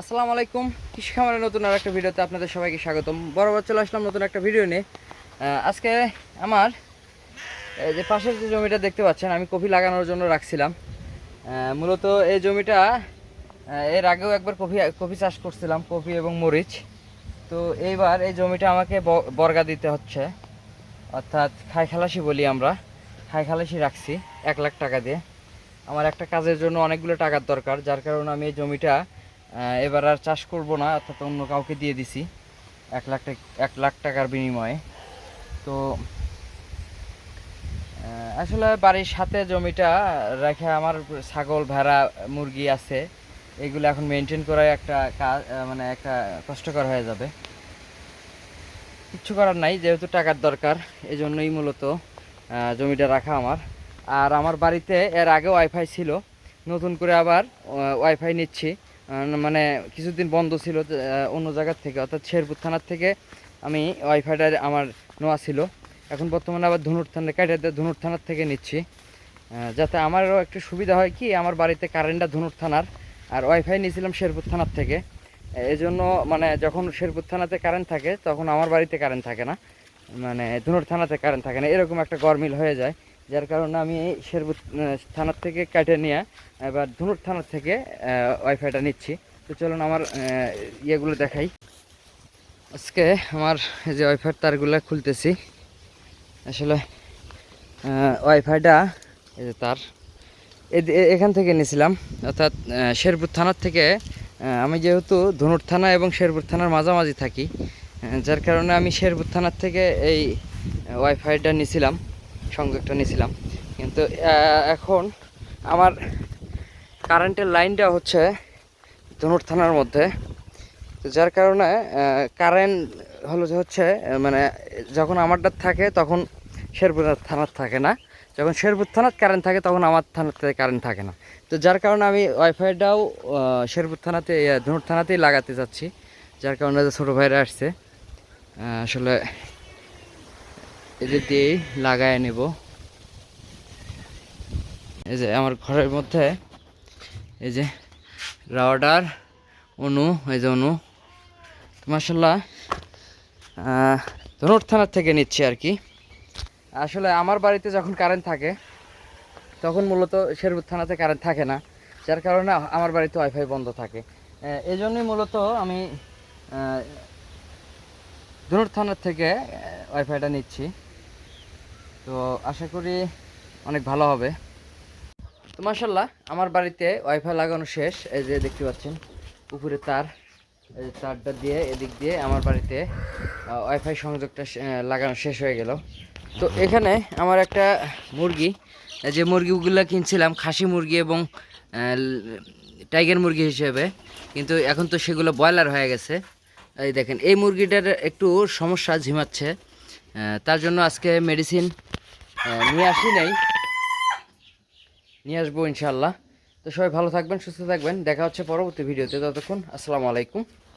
আসসালামু আলাইকুম। কৃষি খামারের নতুন আর একটা ভিডিওতে আপনাদের সবাইকে স্বাগতম। বরাবর চলে আসলাম নতুন একটা ভিডিও নিয়ে। আজকে আমার যে পাশের যে জমিটা দেখতে পাচ্ছেন, আমি কফি লাগানোর জন্য রাখছিলাম। মূলত এই জমিটা এর আগেও একবার কফি কফি চাষ করছিলাম কফি এবং মরিচ। তো এইবার এই জমিটা আমাকে বর্গা দিতে হচ্ছে। অর্থাৎ খাই খালাসি বলি আমরা। খাই খালাসি রাখছি, এক লাখ টাকা দিয়ে। আমার একটা কাজের জন্য অনেকগুলো টাকার দরকার, যার কারণে আমি এই জমিটা এবার আর চাষ করব না, অর্থাৎ অন্য কাউকে দিয়ে দিছি, এক লাখ এক লাখ টাকার বিনিময়ে। তো আসলে বাড়ির সাথে জমিটা রেখে আমার ছাগল, ভেড়া, মুরগি আছে, এগুলো এখন মেনটেন করা একটা কাজ মানে একটা কষ্টকর হয়ে যাবে। কিচ্ছু করার নাই, যেহেতু টাকার দরকার এই জন্যই মূলত জমিটা রাখা আমার। আর আমার বাড়িতে এর আগে ওয়াইফাই ছিল, নতুন করে আবার ওয়াইফাই নিচ্ছি। মানে কিছুদিন বন্ধ ছিল অন্য জায়গার থেকে, অর্থাৎ শেরপুর থানার থেকে আমি ওয়াইফাইটা আমার নেওয়া ছিল। এখন বর্তমানে আবার ধনুর থানা কেটে ধনুর থানার থেকে নিচ্ছি। যাতে আমারও একটু সুবিধা হয় কি, আমার বাড়িতে কারেন্টটা ধনুর থানার, আর ওয়াইফাই নিয়েছিলাম শেরপুর থানার থেকে। এই জন্য মানে যখন শেরপুর থানাতে কারেন্ট থাকে, তখন আমার বাড়িতে কারেন্ট থাকে না। মানে ধনুর থানাতে কারেন্ট থাকে না। এরকম একটা গরমিল হয়ে যায়। যার কারণে আমি শেরপুর থানার থেকে কেটে নিয়ে, এবার ধনুর থানার থেকে ওয়াইফাইটা নিচ্ছি। তো চলুন আমার ইয়েগুলো দেখাই। আজকে আমার যে ওয়াইফাইয়ের তারগুলো খুলতেছি। আসলে ওয়াইফাইটা, এই যে তার এখান থেকে নিয়েছিলাম। অর্থাৎ শেরপুর থানার থেকে আমি যেহেতু ধনুর থানা এবং শেরপুর থানার মাঝামাঝি থাকি যার কারণে আমি শেরপুর থানার থেকে এই ওয়াইফাইটা নিয়েছিলাম। সংযোগটা নিয়েছিলাম। কিন্তু এখন আমার কারেন্টের লাইনটা হচ্ছে ধনুর থানার মধ্যে। তো যার কারণে কারেন্ট হলো যে হচ্ছে মানে যখন আমারটা থাকে তখন শেরপুর থানার থাকে না। যখন শেরপুর থানার কারেন্ট থাকে তখন আমার থানাতে কারেন্ট থাকে না। তো যার কারণে আমি ওয়াইফাইটাও শেরপুর থানাতে ধনুর থানাতেই লাগাতে যাচ্ছি যার কারণে ছোটো ভাইরা আসছে আসলে এদের দিয়েই লাগায় নেব। এই যে আমার ঘরের মধ্যে এই যে রাওয়াডার অনু, এই যে অনু। মাসাল্লাহ ধনুর থানার থেকে নিচ্ছি আর কি। আসলে আমার বাড়িতে যখন কারেন্ট থাকে, তখন মূলত শেরপুর থানাতে কারেন্ট থাকে না, যার কারণে আমার বাড়িতে ওয়াইফাই বন্ধ থাকে। এই জন্যই মূলত আমি ধনুর থানার থেকে ওয়াইফাইটা নিচ্ছি। তো আশা করি অনেক ভালো হবে। তো মাসাল্লাহ আমার বাড়িতে ওয়াইফাই লাগানো শেষ। এই যে দেখতে পাচ্ছেন, উপরে তার, এই তারটা দিয়ে এদিক দিয়ে আমার বাড়িতে ওয়াইফাই সংযোগটা লাগানো শেষ হয়ে গেল। তো এখানে আমার একটা মুরগি যে মুরগিগুলো কিনছিলাম, খাসি মুরগি এবং টাইগার মুরগি হিসেবে। কিন্তু এখন তো সেগুলো ব্রয়লার হয়ে গেছে। এই দেখেন, এই মুরগিটার একটু সমস্যা ঝিমাচ্ছে। তার জন্য আজকে মেডিসিন নিয়ে আসি নাই। নিয়ে আসব ইনশাল্লাহ তো সবাই ভালো থাকবেন, সুস্থ থাকবেন। দেখা হচ্ছে পরবর্তী ভিডিওতে। ততক্ষণ আসসালামু আলাইকুম।